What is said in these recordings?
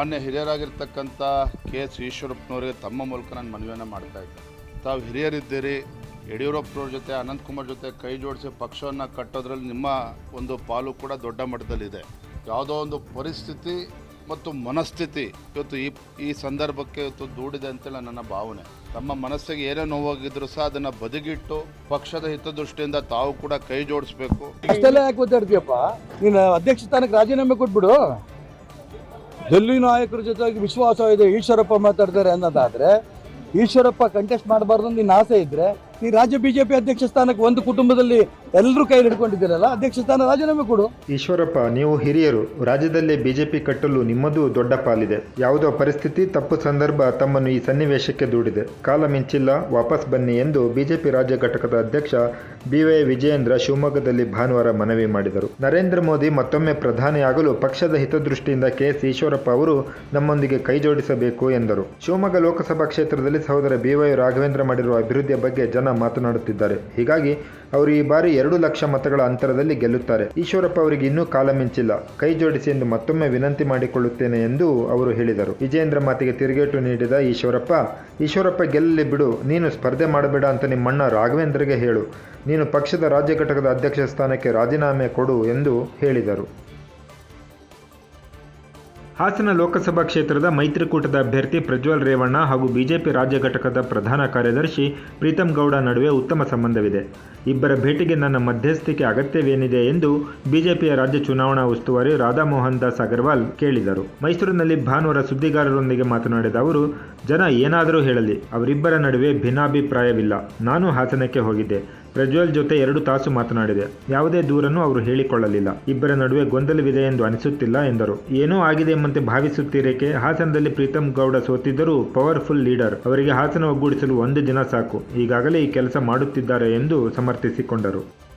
ಮಾನ್ಯ ಹಿರಿಯರಾಗಿರ್ತಕ್ಕಂಥ K S ಈಶ್ವರಪ್ಪನವರಿಗೆ ತಮ್ಮ ಮೂಲಕ ನಾನು ಮನವಿಯನ್ನು ಮಾಡ್ತಾ ಇದ್ದೆ. ತಾವು ಹಿರಿಯರಿದ್ದೀರಿ, ಯಡಿಯೂರಪ್ಪನವ್ರ ಜೊತೆ, ಅನಂತಕುಮಾರ್ ಜೊತೆ ಕೈ ಜೋಡಿಸಿ ಪಕ್ಷವನ್ನು ಕಟ್ಟೋದ್ರಲ್ಲಿ ನಿಮ್ಮ ಒಂದು ಪಾಲು ಕೂಡ ದೊಡ್ಡ ಮಟ್ಟದಲ್ಲಿದೆ. ಯಾವುದೋ ಒಂದು ಪರಿಸ್ಥಿತಿ ಮತ್ತು ಮನಸ್ಥಿತಿ ಇವತ್ತು ಈ ಈ ಸಂದರ್ಭಕ್ಕೆ ಇವತ್ತು ದೂಡಿದೆ ಅಂತೇಳಿ ನನ್ನ ಭಾವನೆ. ತಮ್ಮ ಮನಸ್ಸಿಗೆ ಏನೇ ನೋವಾಗಿದ್ರು ಸಹ ಅದನ್ನು ಬದಿಗಿಟ್ಟು ಪಕ್ಷದ ಹಿತದೃಷ್ಟಿಯಿಂದ ತಾವು ಕೂಡ ಕೈ ಜೋಡಿಸ್ಬೇಕು. ಅಷ್ಟೆಲ್ಲ ಯಾಕೆ ಗೊತ್ತಾಡ್ತೀಯಪ್ಪ ನೀನು ಅಧ್ಯಕ್ಷ ಸ್ಥಾನಕ್ಕೆ ರಾಜೀನಾಮೆ ಕೊಟ್ಬಿಡು. ಡೆಲ್ಲಿ ನಾಯಕರ ಜೊತೆಗೆ ವಿಶ್ವಾಸ ಇದೆ, ಈಶ್ವರಪ್ಪ ಮಾತಾಡ್ತಾರೆ ಅನ್ನೋದಾದ್ರೆ, ಈಶ್ವರಪ್ಪ ಕಂಟೆಸ್ಟ್ ಮಾಡಬಾರ್ದು ನಿನ್ನ ಆಸೆ ಇದ್ರೆ ನೀ ರಾಜ್ಯ ಬಿಜೆಪಿ ಅಧ್ಯಕ್ಷ ಸ್ಥಾನಕ್ಕೆ ಒಂದು ಕುಟುಂಬದಲ್ಲಿ ಎಲ್ಲರೂ ಕೈಲಿ ಹಿಡ್ಕೊಂಡಿದ್ದೀರಲ್ಲ? ಅಧ್ಯಕ್ಷ ಸ್ಥಾನ ರಾಜೀನಾಮೆ ಕೊಡು. ಈಶ್ವರಪ್ಪ, ನೀವು ಹಿರಿಯರು. ರಾಜ್ಯದಲ್ಲೇ ಬಿಜೆಪಿ ಕಟ್ಟಲು ನಿಮ್ಮದು ದೊಡ್ಡ ಪಾಲಿದೆ. ಯಾವುದೋ ಪರಿಸ್ಥಿತಿ, ತಪ್ಪು ಸಂದರ್ಭ ತಮ್ಮನ್ನು ಈ ಸನ್ನಿವೇಶಕ್ಕೆ ದೂಡಿದೆ. ಕಾಲ ಮಿಂಚಿಲ್ಲ, ವಾಪಸ್ ಬನ್ನಿ ಎಂದು ಬಿಜೆಪಿ ರಾಜ್ಯ ಘಟಕದ ಅಧ್ಯಕ್ಷ ಬಿವೈ ವಿಜಯೇಂದ್ರ ಶಿವಮೊಗ್ಗದಲ್ಲಿ ಭಾನುವಾರ ಮನವಿ ಮಾಡಿದರು. ನರೇಂದ್ರ ಮೋದಿ ಮತ್ತೊಮ್ಮೆ ಪ್ರಧಾನಿಯಾಗಲು ಪಕ್ಷದ ಹಿತದೃಷ್ಟಿಯಿಂದ ಕೆಎಸ್ ಈಶ್ವರಪ್ಪ ಅವರು ನಮ್ಮೊಂದಿಗೆ ಕೈಜೋಡಿಸಬೇಕು ಎಂದರು. ಶಿವಮೊಗ್ಗ ಲೋಕಸಭಾ ಕ್ಷೇತ್ರದಲ್ಲಿ ಸಹೋದರ ಬಿವೈ ರಾಘವೇಂದ್ರ ಮಾಡಿರುವ ಅಭಿವೃದ್ಧಿಯ ಬಗ್ಗೆ ಜನ ಮಾತನಾಡುತ್ತಿದ್ದಾರೆ. ಹೀಗಾಗಿ ಅವರು ಈ ಬಾರಿ ಎರಡು ಲಕ್ಷ ಮತಗಳ ಅಂತರದಲ್ಲಿ ಗೆಲ್ಲುತ್ತಾರೆ. ಈಶ್ವರಪ್ಪ ಅವರಿಗೆ ಇನ್ನೂ ಕಾಲ ಮಿಂಚಿಲ್ಲ. ಕೈ ಜೋಡಿಸಿ ಎಂದು ಮತ್ತೊಮ್ಮೆ ವಿನಂತಿ ಮಾಡಿಕೊಳ್ಳುತ್ತೇನೆ ಎಂದು ಅವರು ಹೇಳಿದರು. ವಿಜೇಂದ್ರ ಮಾತಿಗೆ ತಿರುಗೇಟು ನೀಡಿದ ಈಶ್ವರಪ್ಪ ಈಶ್ವರಪ್ಪ, ಗೆಲ್ಲಲಿ ಬಿಡು. ನೀನು ಸ್ಪರ್ಧೆ ಮಾಡಬೇಡ ಅಂತ ನಿಮ್ಮಣ್ಣ ರಾಘವೇಂದ್ರಗೆ ಹೇಳು. ನೀನು ಪಕ್ಷದ ರಾಜ್ಯ ಘಟಕದ ಅಧ್ಯಕ್ಷ ಸ್ಥಾನಕ್ಕೆ ರಾಜೀನಾಮೆ ಕೊಡು ಎಂದು ಹೇಳಿದರು. ಹಾಸನ ಲೋಕಸಭಾ ಕ್ಷೇತ್ರದ ಮೈತ್ರಿಕೂಟದ ಅಭ್ಯರ್ಥಿ ಪ್ರಜ್ವಲ್ ರೇವಣ್ಣ ಹಾಗೂ ಬಿಜೆಪಿ ರಾಜ್ಯ ಘಟಕದ ಪ್ರಧಾನ ಕಾರ್ಯದರ್ಶಿ ಪ್ರೀತಂ ಗೌಡ ನಡುವೆ ಉತ್ತಮ ಸಂಬಂಧವಿದೆ. ಇಬ್ಬರ ಭೇಟಿಗೆ ನನ್ನ ಮಧ್ಯಸ್ಥಿಕೆ ಅಗತ್ಯವೇನಿದೆ ಎಂದು ಬಿಜೆಪಿಯ ರಾಜ್ಯ ಚುನಾವಣಾ ಉಸ್ತುವಾರಿ ರಾಧಾಮೋಹನ್ ದಾಸ್ ಅಗರ್ವಾಲ್ ಕೇಳಿದರು. ಮೈಸೂರಿನಲ್ಲಿ ಭಾನುವಾರ ಸುದ್ದಿಗಾರರೊಂದಿಗೆ ಮಾತನಾಡಿದ ಅವರು, ಜನ ಏನಾದರೂ ಹೇಳಲಿ, ಅವರಿಬ್ಬರ ನಡುವೆ ಭಿನ್ನಾಭಿಪ್ರಾಯವಿಲ್ಲ. ನಾನು ಹಾಸನಕ್ಕೆ ಹೋಗಿದ್ದೆ. ಪ್ರಜ್ವಲ್ ಜೊತೆ ಎರಡು ತಾಸು ಮಾತನಾಡಿದೆ. ಯಾವುದೇ ದೂರನ್ನು ಅವರು ಹೇಳಿಕೊಳ್ಳಲಿಲ್ಲ. ಇಬ್ಬರ ನಡುವೆ ಗೊಂದಲವಿದೆ ಎಂದು ಅನಿಸುತ್ತಿಲ್ಲ ಎಂದರು. ಏನೋ ಆಗಿದೆ ಎಂಬಂತೆ ಭಾವಿಸುತ್ತೀರೇಕೆ? ಹಾಸನದಲ್ಲಿ ಪ್ರೀತಮ್ ಗೌಡ ಸೋತಿದ್ದರೂ ಪವರ್ಫುಲ್ ಲೀಡರ್. ಅವರಿಗೆ ಹಾಸನ ಒಗ್ಗೂಡಿಸಲು ಒಂದು ದಿನ ಸಾಕು. ಈಗಾಗಲೇ ಈ ಕೆಲಸ ಮಾಡುತ್ತಿದ್ದಾರೆ ಎಂದು ಸಮರ್ಥಿಸಿಕೊಂಡರು.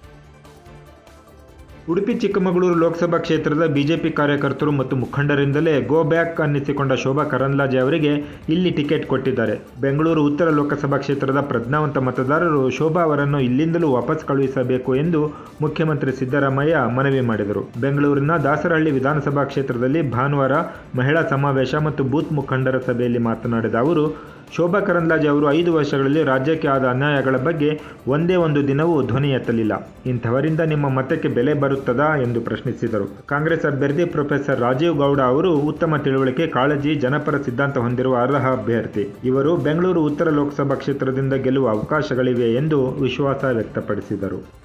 ಉಡುಪಿ, ಚಿಕ್ಕಮಗಳೂರು ಲೋಕಸಭಾ ಕ್ಷೇತ್ರದ ಬಿಜೆಪಿ ಕಾರ್ಯಕರ್ತರು ಮತ್ತು ಮುಖಂಡರಿಂದಲೇ ಗೋ ಬ್ಯಾಕ್ ಅನ್ನಿಸಿಕೊಂಡ ಶೋಭಾ ಕರಂದ್ಲಾಜೆ ಅವರಿಗೆ ಇಲ್ಲಿ ಟಿಕೆಟ್ ಕೊಟ್ಟಿದ್ದಾರೆ. ಬೆಂಗಳೂರು ಉತ್ತರ ಲೋಕಸಭಾ ಕ್ಷೇತ್ರದ ಪ್ರಜ್ಞಾವಂತ ಮತದಾರರು ಶೋಭಾ ಅವರನ್ನು ಇಲ್ಲಿಂದಲೂ ವಾಪಸ್ ಕಳುಹಿಸಬೇಕು ಎಂದು ಮುಖ್ಯಮಂತ್ರಿ ಸಿದ್ದರಾಮಯ್ಯ ಮನವಿ ಮಾಡಿದರು. ಬೆಂಗಳೂರಿನ ದಾಸರಹಳ್ಳಿ ವಿಧಾನಸಭಾ ಕ್ಷೇತ್ರದಲ್ಲಿ ಭಾನುವಾರ ಮಹಿಳಾ ಸಮಾವೇಶ ಮತ್ತು ಬೂತ್ ಮುಖಂಡರ ಸಭೆಯಲ್ಲಿ ಮಾತನಾಡಿದ ಅವರು ಶೋಭಾ ಕರಂದ್ಲಾಜೆ ಅವರು ಐದು ವರ್ಷಗಳಲ್ಲಿ ರಾಜ್ಯಕ್ಕೆ ಆದ ಅನ್ಯಾಯಗಳ ಬಗ್ಗೆ ಒಂದೇ ಒಂದು ದಿನವೂ ಧ್ವನಿ ಎತ್ತಲಿಲ್ಲ. ಇಂಥವರಿಂದ ನಿಮ್ಮ ಮತಕ್ಕೆ ಬೆಲೆ ಬರುತ್ತದಾ ಎಂದು ಪ್ರಶ್ನಿಸಿದರು. ಕಾಂಗ್ರೆಸ್ ಅಭ್ಯರ್ಥಿ ಪ್ರೊಫೆಸರ್ ರಾಜೀವ್ ಗೌಡ ಅವರು ಉತ್ತಮ ತಿಳುವಳಿಕೆ, ಕಾಳಜಿ, ಜನಪರ ಸಿದ್ಧಾಂತ ಹೊಂದಿರುವ ಅರ್ಹ ಅಭ್ಯರ್ಥಿ. ಇವರು ಬೆಂಗಳೂರು ಉತ್ತರ ಲೋಕಸಭಾ ಕ್ಷೇತ್ರದಿಂದ ಗೆಲ್ಲುವ ಅವಕಾಶಗಳಿವೆ ಎಂದು ವಿಶ್ವಾಸ ವ್ಯಕ್ತಪಡಿಸಿದರು.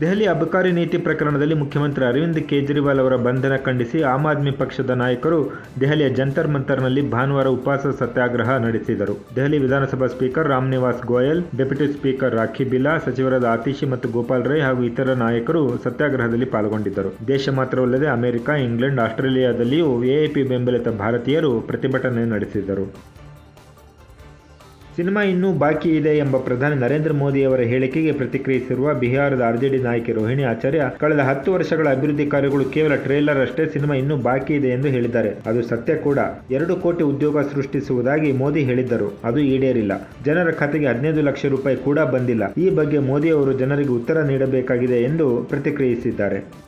ದೆಹಲಿ ಅಬಕಾರಿ ನೀತಿ ಪ್ರಕರಣದಲ್ಲಿ ಮುಖ್ಯಮಂತ್ರಿ ಅರವಿಂದ್ ಕೇಜ್ರಿವಾಲ್ ಅವರ ಬಂಧನ ಖಂಡಿಸಿ ಆಮ್ ಆದ್ಮಿ ಪಕ್ಷದ ನಾಯಕರು ದೆಹಲಿಯ ಜಂತರ್ ಮಂತರ್ನಲ್ಲಿ ಭಾನುವಾರ ಉಪವಾಸ ಸತ್ಯಾಗ್ರಹ ನಡೆಸಿದರು. Delhi Vidhan Sabha speaker Ram Niwas Goel, deputy speaker Rakhi Birla ಸಚಿವರಾದ ಆತಿಶಿ ಮತ್ತು ಗೋಪಾಲ್ ರೈ ಹಾಗೂ ಇತರ ನಾಯಕರು ಸತ್ಯಾಗ್ರಹದಲ್ಲಿ ಪಾಲ್ಗೊಂಡಿದ್ದರು. ದೇಶ ಮಾತ್ರವಲ್ಲದೆ ಅಮೆರಿಕ, ಇಂಗ್ಲೆಂಡ್, ಆಸ್ಟ್ರೇಲಿಯಾದಲ್ಲಿಯೂ ಎಎಪಿ ಬೆಂಬಲಿತ ಭಾರತೀಯರು ಪ್ರತಿಭಟನೆ ನಡೆಸಿದರು. ಸಿನಿಮಾ ಇನ್ನೂ ಬಾಕಿ ಇದೆ ಎಂಬ ಪ್ರಧಾನಿ ನರೇಂದ್ರ ಮೋದಿ ಅವರ ಹೇಳಿಕೆಗೆ ಪ್ರತಿಕ್ರಿಯಿಸಿರುವ ಬಿಹಾರದ ಆರ್ಜೆಡಿ ನಾಯಕಿ ರೋಹಿಣಿ ಆಚಾರ್ಯ, ಕಳೆದ ಹತ್ತು ವರ್ಷಗಳ ಅಭಿವೃದ್ಧಿ ಕಾರ್ಯಗಳು ಕೇವಲ ಟ್ರೇಲರ್ ಅಷ್ಟೇ ಸಿನಿಮಾ ಇನ್ನೂ ಬಾಕಿ ಇದೆ ಎಂದು ಹೇಳಿದ್ದಾರೆ. ಅದು ಸತ್ಯ ಕೂಡ. ಎರಡು ಕೋಟಿ ಉದ್ಯೋಗ ಸೃಷ್ಟಿಸುವುದಾಗಿ ಮೋದಿ ಹೇಳಿದ್ದರು. ಅದು ಈಡೇರಿಲ್ಲ. ಜನರ ಖಾತೆಗೆ ಹದಿನೈದು ಲಕ್ಷ ರೂಪಾಯಿ ಕೂಡ ಬಂದಿಲ್ಲ. ಈ ಬಗ್ಗೆ ಮೋದಿ ಅವರು ಜನರಿಗೆ ಉತ್ತರ ನೀಡಬೇಕಾಗಿದೆ ಎಂದು ಪ್ರತಿಕ್ರಿಯಿಸಿದ್ದಾರೆ.